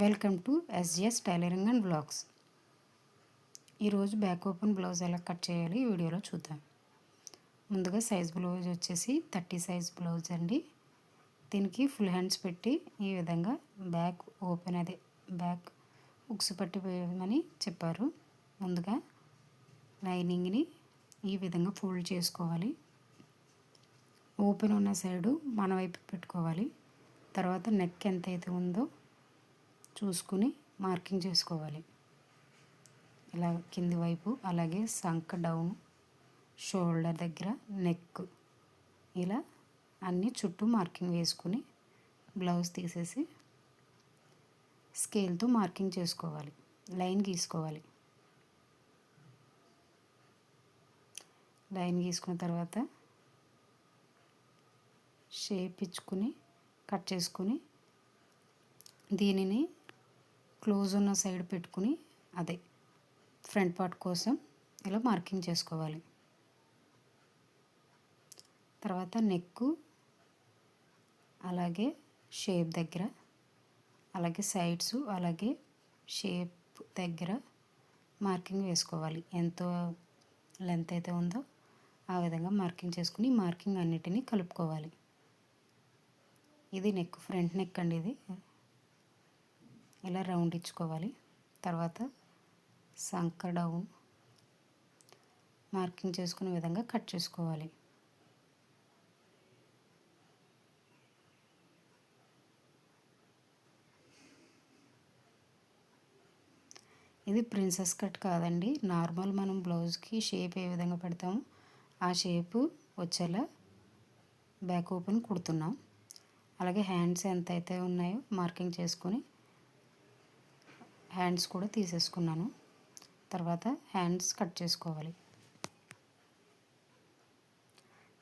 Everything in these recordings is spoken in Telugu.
Welcome to SGS tailoring and blogs. ఈరోజు బ్యాక్ ఓపెన్ బ్లౌజ్ ఎలా కట్ చేయాలి ఈ వీడియోలో చూద్దాం. ముందుగా సైజ్ బ్లౌజ్ వచ్చేసి థర్టీ సైజ్ బ్లౌజ్ అండి. దీనికి ఫుల్ హ్యాండ్స్ పెట్టి ఈ విధంగా బ్యాక్ ఓపెన్ అదే బ్యాక్ ఉక్స్ పట్టిపోయమని చెప్పారు. ముందుగా లైనింగ్ని ఈ విధంగా ఫోల్డ్ చేసుకోవాలి. ఓపెన్ ఉన్న సైడు మన వైపు పెట్టుకోవాలి. తర్వాత నెక్ ఎంత అయితే ఉందో చూసుకుని మార్కింగ్ చేసుకోవాలి. ఇలా కింది వైపు అలాగే సంక డౌన్ షోల్డర్ దగ్గర నెక్ ఇలా అన్ని చుట్టూ మార్కింగ్ వేసుకుని బ్లౌజ్ తీసేసి స్కేల్తో మార్కింగ్ చేసుకోవాలి. లైన్ గీసుకోవాలి. లైన్ గీసుకున్న తర్వాత షేప్ ఇచ్చుకుని కట్ చేసుకుని దీనిని క్లోజ్ ఉన్న సైడ్ పెట్టుకుని అదే ఫ్రంట్ పార్ట్ కోసం ఇలా మార్కింగ్ చేసుకోవాలి. తర్వాత నెక్కు అలాగే షేప్ దగ్గర అలాగే సైడ్స్ అలాగే షేప్ దగ్గర మార్కింగ్ వేసుకోవాలి. ఎంతో లెంత్ అయితే ఉందో ఆ విధంగా మార్కింగ్ చేసుకుని మార్కింగ్ అన్నిటినీ కలుపుకోవాలి. ఇది నెక్ ఫ్రంట్ నెక్ అండి ఇది. ఇలా రౌండ్ ఇచ్చుకోవాలి? తర్వాత సంక డౌన్ మార్కింగ్ చేసుకునే విధంగా కట్ చేసుకోవాలి. ఇది ప్రిన్సెస్ కట్ కాదండి. నార్మల్ మనం బ్లౌజ్కి షేప్ ఏ విధంగా పెడతామో ఆ షేపు వచ్చేలా బ్యాక్ ఓపెన్ కుడుతున్నాం. అలాగే హ్యాండ్స్ ఎంత అయితే ఉన్నాయో మార్కింగ్ చేసుకొని హ్యాండ్స్ కూడా తీసేసుకున్నాను. తర్వాత హ్యాండ్స్ కట్ చేసుకోవాలి.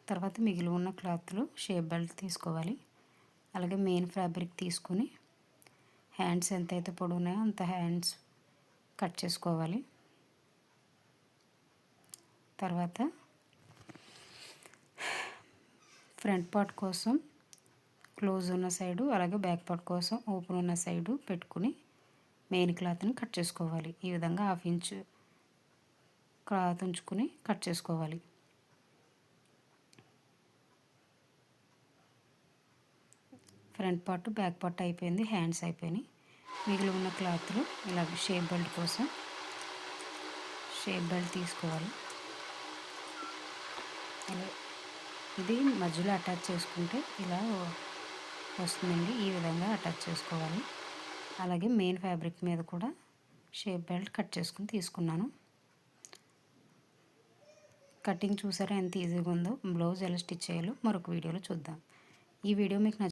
తర్వాత మిగిలి ఉన్న క్లాత్లో షేప్ బెల్ట్ తీసుకోవాలి. అలాగే మెయిన్ ఫ్యాబ్రిక్ తీసుకుని హ్యాండ్స్ ఎంతైతే పొడుగున్నాయో అంత హ్యాండ్స్ కట్ చేసుకోవాలి. తర్వాత ఫ్రంట్ పార్ట్ కోసం క్లోజ్ ఉన్న సైడు అలాగే బ్యాక్ పార్ట్ కోసం ఓపెన్ ఉన్న సైడు పెట్టుకుని మెయిన్ క్లాత్ని కట్ చేసుకోవాలి. ఈ విధంగా హాఫ్ ఇంచ్ క్లాత్ ఉంచుకుని కట్ చేసుకోవాలి. ఫ్రంట్ పార్ట్ బ్యాక్ పార్ట్ అయిపోయింది హ్యాండ్స్ అయిపోయినాయి. మిగిలి ఉన్న క్లాత్లు ఇలా షేప్ బెల్ట్ కోసం షేప్ బెల్ట్ తీసుకోవాలి. ఇది మధ్యలో అటాచ్ చేసుకుంటే ఇలా వస్తుందండి. ఈ విధంగా అటాచ్ చేసుకోవాలి. అలాగే మెయిన్ ఫ్యాబ్రిక్ మీద కూడా షేప్ బెల్ట్ కట్ చేసుకుని తీసుకున్నాను. కటింగ్ చూసారా ఎంత ఈజీగా ఉందో? బ్లౌజ్ ఎలా స్టిచ్ చేయాలో మరొక వీడియోలో చూద్దాం. ఈ వీడియో మీకు